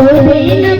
হবে না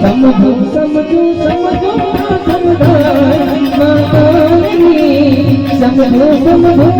સમજો સમજો સમજો સમજો સમજો સમજો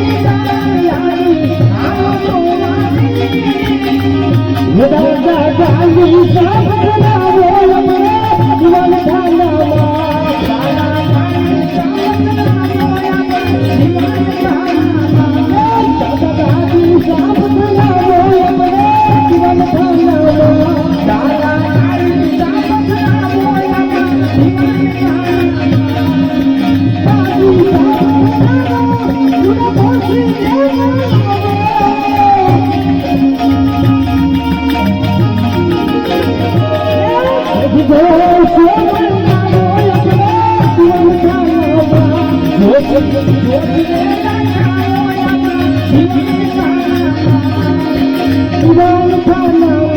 Thank you. Thank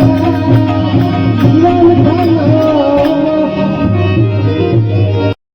you.